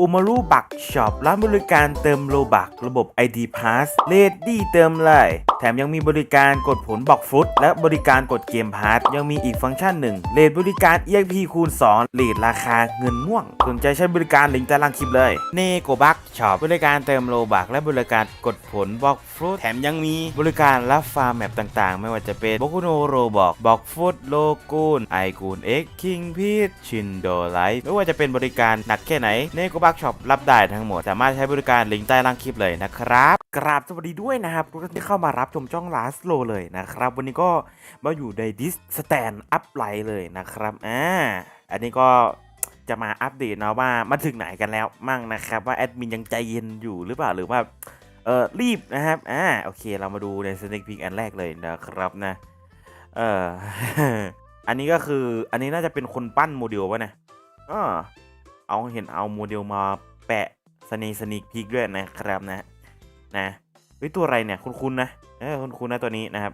อุมารุบักช็อปร้านบริการเติมโลบักระบบ ID Pass เลดดี้เติมเลย แถมยังมีบริการกดผลบอกฟุต และบริการกดเกมพาร์ทยังมีอีกฟังก์ชันหนึ่งเลดบริการ EXP คูณ2เลดราคาเงินม่วง สนใจใช้บริการลิงก์ใต้ล่างคลิปเลยเนโกบักช็อปบริการเติมโลบักและบริการกดผลบอกฟุตแถมยังมีบริการรับฟาร์มแมปต่างๆ ไม่ว่าจะเป็นโบกุโนโรบอกบอกฟุตโลกูนไอกูนเอ็กคิงพีทชินโดไลท์ไม่ว่าจะเป็นบริการหนักแค่ไหนเนโกบักช็อปรับได้ทั้งหมด สามารถใช้บริการลิงก์ใต้ล่างคลิปเลยนะครับกราบสวัสดีด้วยนะครับทุกท่านที่เข้ามารับชมช่องลาสโลเลยนะครับ วันนี้ก็มาอยู่ในดิสสแตนอัพไลน์เลยนะครับอ่าอันนี้ก็จะมาอัปเดตนะว่ามาถึงไหนกันแล้วมั่งนะครับว่าแอดมินยังใจเย็นอยู่หรือเปล่าหรือว่าเออรีบนะครับอ่าโอเคเรามาดูในสเน็กพิกอันแรกเลยนะครับนะเอออันนี้ก็คืออันนี้น่าจะเป็นคนปั้นโมเดลวะเนี่ยเออเอาเห็นเอาโมเดลมาแปะสเนสนิกพิกด้วยนะครับนะ นะเฮ้ยตัวอะไรเนี่ยคุณๆนะเออคุณๆนะตัวนี้นะครับ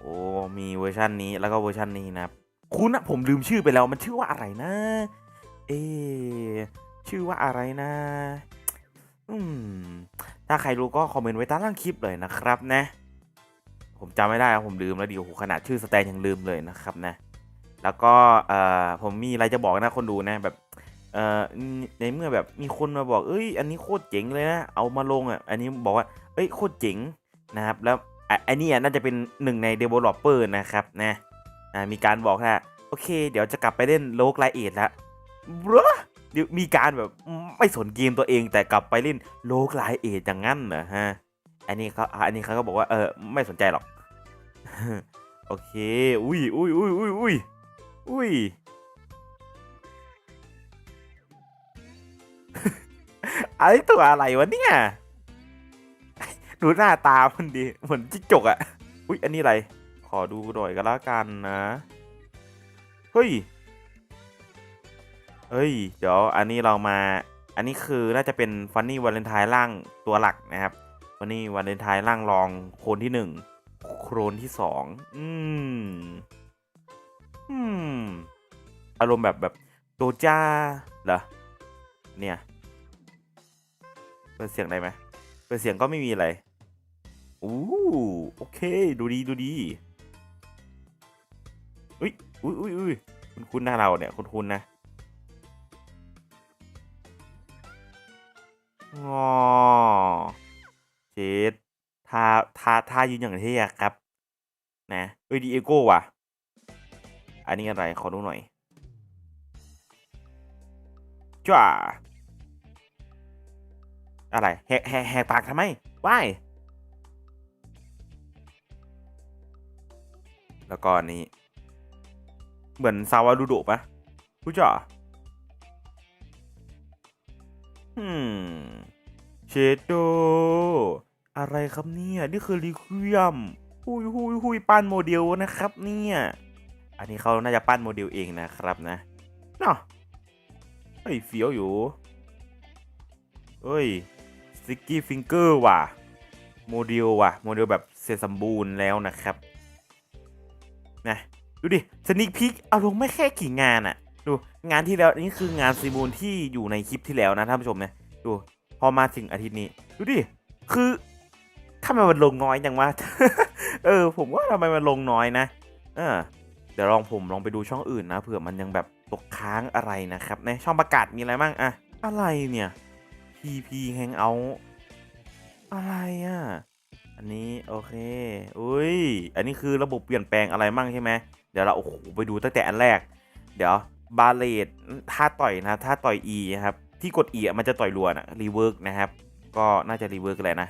โอ้มีเวอร์ชันนี้แล้วก็เวอร์ชันนี้นะครับ คุณนะผมลืมชื่อไปแล้วมันชื่อว่าอะไรนะ เอชื่อว่าอะไรนะ อืมถ้าใครรู้ก็คอมเมนต์ไว้ใต้ล่างคลิปเลยนะครับนะ ผมจำไม่ได้ผมลืมแล้วดิโอ้โหขนาดชื่อสแตนยังลืมเลยนะครับนะ แล้วก็เอ่อผมมีอะไรจะบอกนะคนดูนะแบบ ในเมื่อแบบมีคนมาบอก เอ้ย อันนี้โคตรเจ๋งเลยนะ เอามาลงอะ อันนี้บอกว่า เอ้ย โคตรเจ๋งนะครับ แล้วอันนี้น่าจะเป็นหนึ่งใน developer นะครับนะอ่ามีการบอกว่าโอเค เดี๋ยวจะกลับไปเล่นโลกไลเอทแล้วบรอเดี๋ยวมีการแบบไม่สนเกมตัวเอง แต่กลับไปเล่นโลกไลเอทอย่างนั้นเหรอฮะ อันนี้เขาอันนี้เขาก็บอกว่า เออ ไม่สนใจหรอก โอเค อุ้ยอุ้ยอุ้ยอุ้ยอุ้ยอุ้ย ไอ้ตัวอะไรวะเนี่ยดูหน้าตามันดีเหมือนจิ๊กจกอะอุ๊ยอันนี้อะไร ขอดูหน่อยก็แล้วกันนะเฮ้ยเฮ้ย เดี๋ยวอันนี้เรามา อันนี้คือน่าจะเป็นฟันนี่วาเลนไทน์ร่างตัวหลักนะครับฟันนี่วาเลนไทน์ร่างรองโครนที่หนึ่งโครนที่สองอืมอืมอารมณ์แบบแบบโดจ้าเหรอเนี่ย เปิดเสียงได้ไหมเปิดเสียงก็ไม่มีอะไรอู้โอเค ดูดีดูดีอุ้ยอุ้ยอุ้ยอุ้ยคุณคุณหน้าเราเนี่ยคุณคุณนะงอเจดทาทาทายืนอย่างเท่ครับ นะเอ้ยดีเอโก้ว่ะ อันนี้อะไร ขอดูหน่อยจ้า อะไรแหกแหกปากทำไมว่ายแล้วก็นี้ เหมือนซาวาดูโดปะรู้จักอืมเชโดอะไรครับเนี่ย นี่คือรีควียมหุยหุยหุยปั้นโมเดลนะครับ เนี่ย อันนี้เขาน่าจะปั้นโมเดลเองนะครับนะเนาะเฮ้ยเฟี้ยวอยู่เฮ้ย สติกกี้ฟิงเกอร์ว่ะ โมเดลว่ะ โมเดลแบบเสร็จสมบูรณ์แล้วนะครับ นะ ดูดิสนิกพิกเอาลงไม่แค่กี่งานอะดูงานที่แล้วนี่คืองานซีมูลที่อยู่ในคลิปที่แล้วนะท่านผู้ชมนะดูพอมาถึงอาทิตย์นี้ ดูดิ คือทำไมมันลงน้อยจังวะเออ ผมว่าทำไมมันลงน้อยนะ เออ เดี๋ยวลองผมลองไปดูช่องอื่นนะเผื่อมันยังแบบตกค้างอะไรนะครับ ในช่องประกาศมีอะไรบ้างอะอะไรเนี่ย PP Hangout อะไรอะ อันนี้โอเค อุ้ย อันนี้คือระบบเปลี่ยนแปลงอะไรมั่งใช่ไหม เดี๋ยวเราโอ้โหไปดูตั้งแต่อันแรก เดี๋ยวบาเลตท่าต่อยนะท่าต่อย E นะครับ ที่กด E อะมันจะต่อยรัวนะรีเวิร์กนะครับ ก็น่าจะรีเวิร์กแหละนะ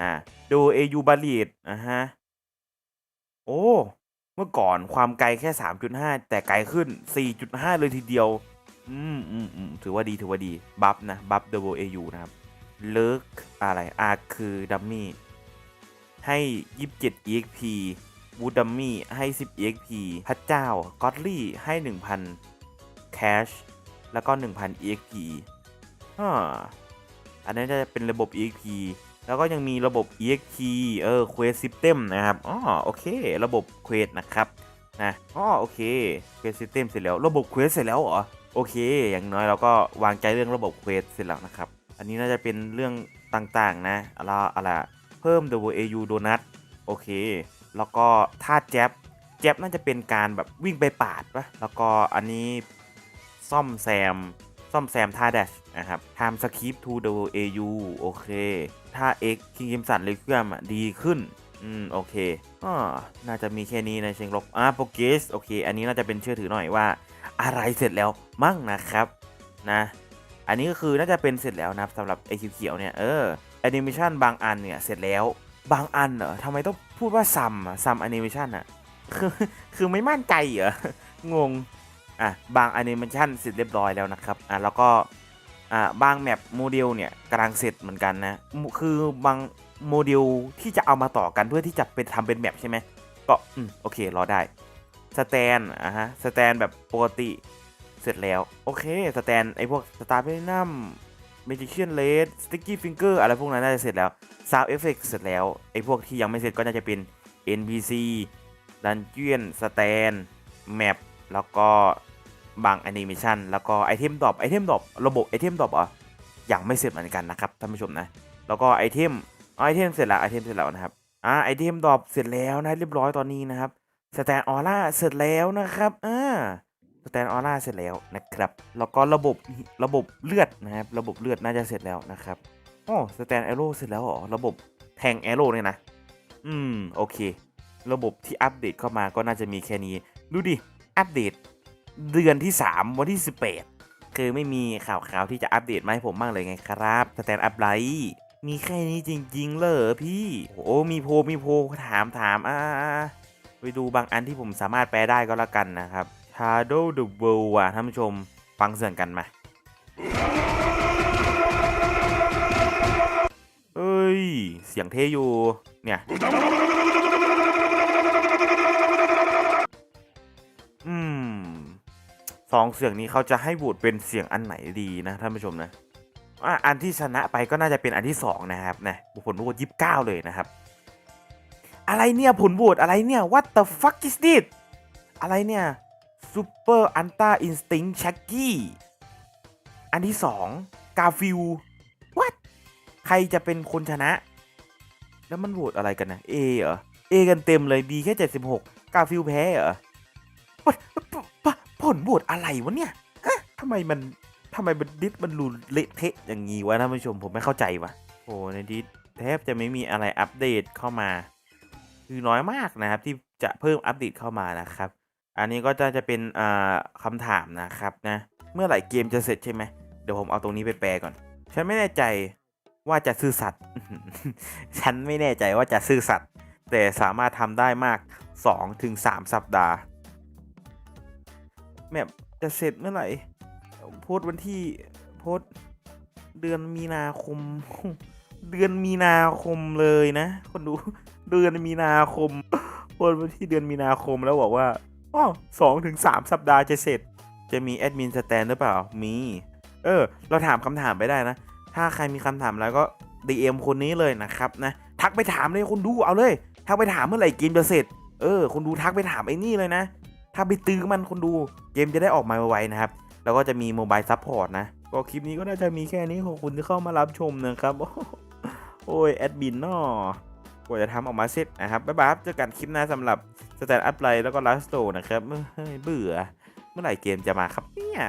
อ่า ดู AU บาเลตอะฮะ โอ้ เมื่อก่อนความไกลแค่ 3.5 แต่ไกลขึ้น 4.5 เลยทีเดียว อืมอืมอืมถือว่าดีถือว่าดี บัฟนะบัฟ WAU นะครับ เลิกอะไรอาคือดัมมี่ให้ 27 EXP วูดัมมี่ให้ 10 EXP พระเจ้าก็อตลี่ให้ 1,000 Cash แล้วก็ 1,000 EXP อ่าอันนั้นจะเป็นระบบ EXP แล้วก็ยังมีระบบ EXP เออ Quest System นะครับอ๋อโอเค ระบบ Quest นะครับ นะอ๋อโอเค Quest System เสร็จแล้ว ระบบ Quest เสร็จแล้วเหรอ โอเค อย่างน้อยเราก็วางใจเรื่องระบบเควสเสร็จแล้วนะครับ อันนี้น่าจะเป็นเรื่องต่างๆนะอะไรอะไรเพิ่ม WAU Donut โอเค แล้วก็ท่าแจ๊บแจ๊บน่าจะเป็นการแบบวิ่งไปปาดปะแล้วก็อันนี้ซ่อมแซม ซ่อมแซมท่าแดชนะครับ time skip to WAU โอเคท่า X คิงกิมสันเลเกียมอะดีขึ้น อืม โอเคอ่าน่าจะมีแค่นี้ในเชิงลบอ่าโปรเกสโอเค อันนี้น่าจะเป็นเชื่อถือหน่อยว่า อะไรเสร็จแล้วมั่งนะครับนะ อันนี้ก็คือน่าจะเป็นเสร็จแล้วนะครับสำหรับไอเขียวๆเนี่ยเออแอนิเมชันบางอันเนี่ยเสร็จแล้วบางอันเหรอทำไมต้องพูดว่าซัมอะซัมแอนิเมชันอะคือคือไม่มั่นใจเหรองงอะบางแอนิเมชันเสร็จเรียบร้อยแล้วนะครับอะแล้วก็อ่าบางแมปโมเดลเนี่ยกำลังเสร็จเหมือนกันนะคือบางโมเดลที่จะเอามาต่อกันเพื่อที่จะเป็นทำเป็นแมปใช่ไหมก็อืมโอเครอได้ สแตนอะฮะสแตนแบบปกติเสร็จแล้ว โอเคสแตนไอพวกสตาร์เพนัมเมจิเชียนเลดสติ๊กกี้ฟิงเกอร์อะไรพวกนั้นน่าจะเสร็จแล้วซาวเอฟเฟกเสร็จแล้วไอพวกที่ยังไม่เสร็จก็น่าจะเป็น NPC ดันเจียนสแตนแมปแล้วก็บางแอนิเมชันแล้วก็ไอเทมดรอปไอเทมดรอประบบไอเทมดรอปอะยังไม่เสร็จเหมือนกันนะครับท่านผู้ชมนะ แล้วก็ไอเทมไอเทมเสร็จแล้วไอเทมเสร็จแล้วนะครับอ่าไอเทมดรอปเสร็จแล้วนะเรียบร้อยตอนนี้นะครับ สแตนออร่าเสร็จแล้วนะครับอ่าสแตนออร่าเสร็จแล้วนะครับ แล้วก็ระบบระบบเลือดนะครับ ระบบเลือดน่าจะเสร็จแล้วนะครับอ๋อสแตนแอโร่เสร็จแล้วเหรอ ระบบแทงแอโร่เนี่ยนะ อืม โอเค ระบบที่อัปเดตเข้ามาก็น่าจะมีแค่นี้ ดูดิ อัปเดต เดือนที่ 3 วันที่ 18 คือไม่มีข่าวข่าวที่จะอัปเดตมาให้ผมบ้างเลยไงครับ สแตนอัพไลท์มีแค่นี้จริงๆเลยพี่ โอ้มีโพมีโพถามถามอ่า ไปดูบางอันที่ผมสามารถแปลได้ก็แล้วกันนะครับ Shadow the World อะท่านผู้ชมฟังเสียงกันมาเอ้ย เสียงเทอยู่ เนี่ย อืมสองเสียงนี้เขาจะให้โหวตเป็นเสียงอันไหนดีนะท่านผู้ชมนะอะอันที่ชนะไปก็น่าจะเป็นอันที่สองนะครับนะผลโหวตยี่สิบเก้าเลยนะครับ อะไรเนี่ยผลโหวตอะไรเนี่ย what the fuck is this อะไรเนี่ย super ultra instinct shaggy อันที่สองกาฟิล what ใครจะเป็นคนชนะ แล้วมันโหวตอะไรกันนะ A เหรอ A กันเต็มเลย B แค่ 76 กาฟิลแพ้เหรอผลโหวตอะไรวะเนี่ยทำไมมันทำไมมันดิสมันรูเละเทะอย่างงี้วะท่านผู้ชมผมไม่เข้าใจวะโอ้ในดิสแทบจะไม่มีอะไรอัปเดตเข้ามา คือน้อยมากนะครับที่จะเพิ่มอัปเดตเข้ามานะครับ อันนี้ก็จะจะเป็นอ่าคำถามนะครับนะเมื่อไหร่เกมจะเสร็จใช่ไหมเดี๋ยวผมเอาตรงนี้ไปแปลก่อน ฉันไม่แน่ใจว่าจะซื่อสัตย์ฉันไม่แน่ใจว่าจะซื่อสัตย์แต่สามารถทำได้มาก 2-3ถึง3สัปดาห์แมปจะเสร็จเมื่อไหร่ โพสวันที่โพสเดือนมีนาคม เดือนมีนาคมเลยนะ คนดู เดือนมีนาคมโพสต์วันที่เดือนมีนาคมแล้วบอกว่าอ๋อสองถึงสามสัปดาห์จะเสร็จ จะมีแอดมินสแตนหรือเปล่า มี เออ เราถามคำถามไปได้นะ ถ้าใครมีคำถามแล้วก็ DM คนนี้เลยนะครับนะ ทักไปถามเลยคนดูเอาเลย ทักไปถามเมื่อไหร่เกมจะเสร็จ เออ คนดูทักไปถามไอ้นี่เลยนะ ถ้าไปตื้อมันคนดู เกมจะได้ออกมาไวๆนะครับ แล้วก็จะมีโมบายซัพพอร์ตนะ ก็คลิปนี้ก็น่าจะมีแค่นี้ขอบคุณที่เข้ามารับชมนะครับ โอ้ยแอดมินเนาะ กว่าจะทำออกมาเสร็จนะครับบ๊ายบายครับเจอกันคลิปหน้าสำหรับสแตนด์อัพไลน์แล้วก็ลัสโตรนะครับเฮ้ยเบื่อ เมื่อไหร่เกมจะมาครับเนี่ย